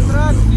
500.